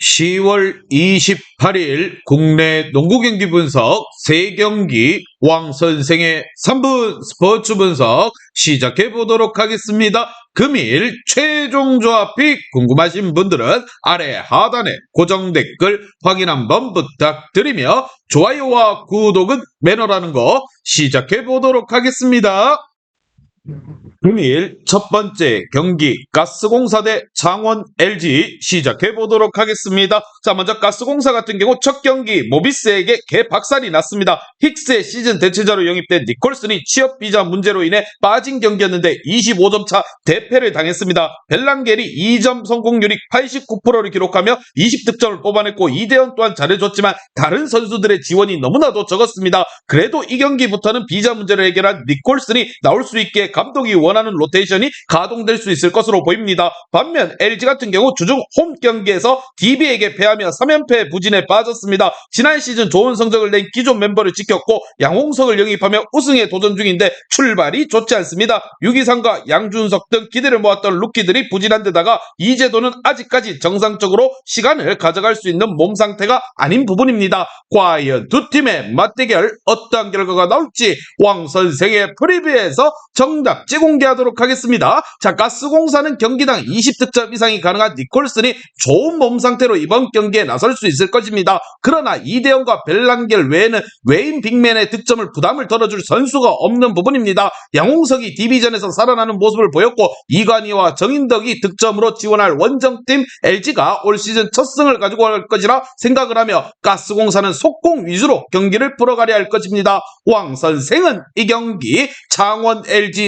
10월 28일 국내 농구 경기 분석 3경기 왕 선생의 3분 스포츠 분석 시작해 보도록 하겠습니다. 금일 최종 조합픽 궁금하신 분들은 아래 하단에 고정 댓글 확인 한번 부탁드리며 좋아요와 구독은 매너라는 거 시작해 보도록 하겠습니다. 금일 첫 번째 경기 가스공사 대 창원 LG 시작해 보도록 하겠습니다. 자 먼저 가스공사 같은 경우 첫 경기 모비스에게 개박살이 났습니다. 힉스의 시즌 대체자로 영입된 니콜슨이 취업 비자 문제로 인해 빠진 경기였는데 25점 차 대패를 당했습니다. 벨랑겔이 2점 성공률이 89%를 기록하며 20득점을 뽑아냈고 이대현 또한 잘해줬지만 다른 선수들의 지원이 너무나도 적었습니다. 그래도 이 경기부터는 비자 문제를 해결한 니콜슨이 나올 수 있게 감독이 원하는 로테이션이 가동될 수 있을 것으로 보입니다. 반면 LG 같은 경우 주중 홈 경기에서 DB에게 패하며 3연패 부진에 빠졌습니다. 지난 시즌 좋은 성적을 낸 기존 멤버를 지켰고 양홍석을 영입하며 우승에 도전 중인데 출발이 좋지 않습니다. 유기상과 양준석 등 기대를 모았던 루키들이 부진한 데다가 이재도는 아직까지 정상적으로 시간을 가져갈 수 있는 몸 상태가 아닌 부분입니다. 과연 두 팀의 맞대결 어떠한 결과가 나올지 왕 선생의 프리뷰에서 정답 지 공개하도록 하겠습니다. 자, 가스공사는 경기당 20득점 이상이 가능한 니콜슨이 좋은 몸 상태로 이번 경기에 나설 수 있을 것입니다. 그러나 이대영과 벨랑겔 외에는 외인 빅맨의 득점을 부담을 덜어줄 선수가 없는 부분입니다. 양홍석이 디비전에서 살아나는 모습을 보였고 이관희와 정인덕이 득점으로 지원할 원정팀 LG가 올 시즌 첫 승을 가지고 갈 것이라 생각을 하며 가스공사는 속공 위주로 경기를 풀어가려 할 것입니다. 왕 선생은 이 경기 창원 LG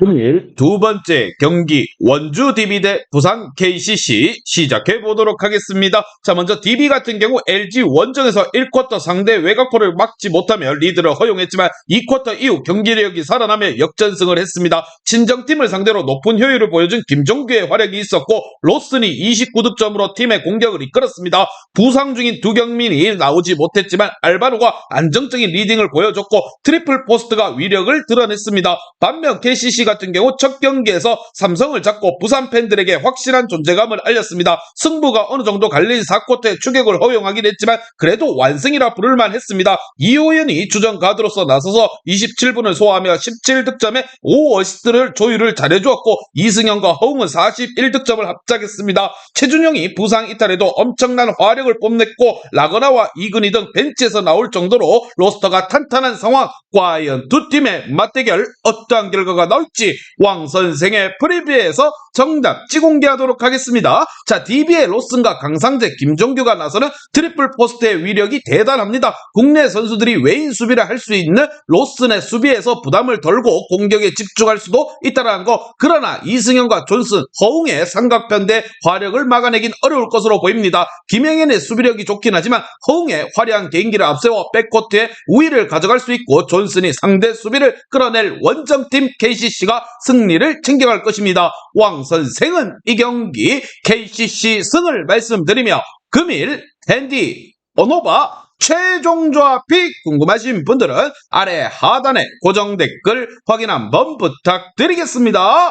금일 두 번째 경기 원주 DB 대 부산 KCC 시작해 보도록 하겠습니다. 자 먼저 DB 같은 경우 LG 원정에서 1쿼터 상대 외곽포를 막지 못하며 리드를 허용했지만 2쿼터 이후 경기력이 살아나며 역전승을 했습니다. 친정팀을 상대로 높은 효율을 보여준 김종규의 활약이 있었고 로슨이 29득점으로 팀의 공격을 이끌었습니다. 부상 중인 두경민이 나오지 못했지만 알바노가 안정적인 리딩을 보여줬고 트리플 포스트가 위력을 드러냈습니다. 반면 KCC 같은 경우 첫 경기에서 삼성을 잡고 부산 팬들에게 확실한 존재감을 알렸습니다. 승부가 어느 정도 갈린 4쿼터의 추격을 허용하긴 했지만 그래도 완승이라 부를만 했습니다. 이호연이 주전 가드로서 나서서 27분을 소화하며 17득점에 5어시스트를 조율을 잘해주었고 이승현과 허웅은 41득점을 합작했습니다. 최준영이 부상 이탈에도 엄청난 화력을 뽐냈고 라거나와 이근희 등 벤치에서 나올 정도로 로스터가 탄탄한 상황 과연 두 팀의 맞대결 어떠한 결과가 나올지 왕 선생의 프리뷰에서 정답지 공개하도록 하겠습니다. 자, DB의 로슨과 강상재, 김종규가 나서는 트리플 포스트의 위력이 대단합니다. 국내 선수들이 외인 수비를 할 수 있는 로슨의 수비에서 부담을 덜고 공격에 집중할 수도 있다는 거. 그러나 이승현과 존슨, 허웅의 삼각편 대 화력을 막아내긴 어려울 것으로 보입니다. 김영현의 수비력이 좋긴 하지만 허웅의 화려한 개인기를 앞세워 백코트에 우위를 가져갈 수 있고 존슨이 상대 수비를 끌어낼 원정팀 KCC 가 승리를 챙겨갈 것입니다. 왕 선생은 이 경기 KCC 승을 말씀드리며 금일 댄디 오노바 최종 조합이 궁금하신 분들은 아래 하단에 고정 댓글 확인 한번 부탁드리겠습니다.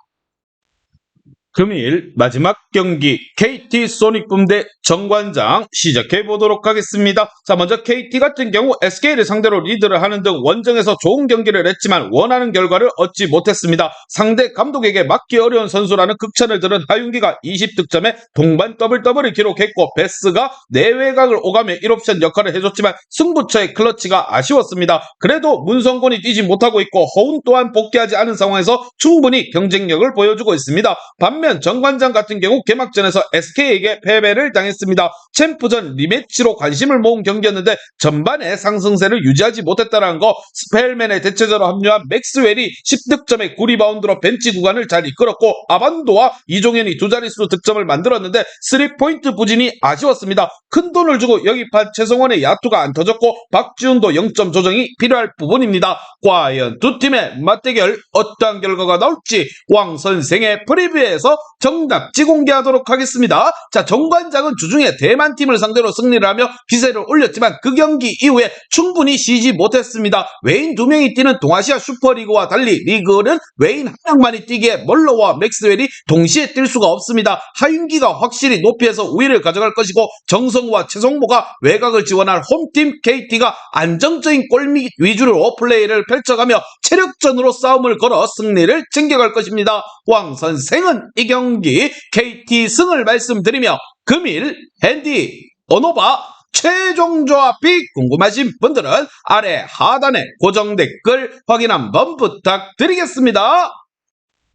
금일 마지막 경기 KT 소닉붐 대 정관장 시작해 보도록 하겠습니다. 자 먼저 KT 같은 경우 SK를 상대로 리드를 하는 등 원정에서 좋은 경기를 했지만 원하는 결과를 얻지 못했습니다. 상대 감독에게 막기 어려운 선수라는 극찬을 들은 하윤기가 20득점에 동반 더블 더블을 기록했고 베스가 내외곽을 오가며 1옵션 역할을 해줬지만 승부처의 클러치가 아쉬웠습니다. 그래도 문성곤이 뛰지 못하고 있고 허운 또한 복귀하지 않은 상황에서 충분히 경쟁력을 보여주고 있습니다. 반면 정관장 같은 경우 개막전에서 SK에게 패배를 당했습니다. 챔프전 리매치로 관심을 모은 경기였는데 전반에 상승세를 유지하지 못했다는 거 스펠맨의 대체자로 합류한 맥스웰이 10득점에 9리바운드로 벤치 구간을 잘 이끌었고 아반도와 이종현이 두 자릿수 득점을 만들었는데 3포인트 부진이 아쉬웠습니다. 큰 돈을 주고 영입한 최성원의 야투가 안 터졌고 박지훈도 0점 조정이 필요할 부분입니다. 과연 두 팀의 맞대결 어떠한 결과가 나올지 왕 선생의 프리뷰에서 정답지 공개하도록 하겠습니다. 자, 정관장은 주중에 대만 팀을 상대로 승리를 하며 기세를 올렸지만 그 경기 이후에 충분히 쉬지 못했습니다. 외인 두 명이 뛰는 동아시아 슈퍼리그와 달리 리그는 외인 한 명만이 뛰기에 멀로와 맥스웰이 동시에 뛸 수가 없습니다. 하윤기가 확실히 높이에서 우위를 가져갈 것이고 정성우와 최성모가 외곽을 지원할 홈팀 KT가 안정적인 골밑 위주로 플레이를 펼쳐가며 체력전으로 싸움을 걸어 승리를 챙겨갈 것입니다. 왕 선생은 이 경기 KT 승을 말씀드리며 금일 핸디 언오바 최종 조합이 궁금하신 분들은 아래 하단에 고정 댓글 확인 한번 부탁드리겠습니다.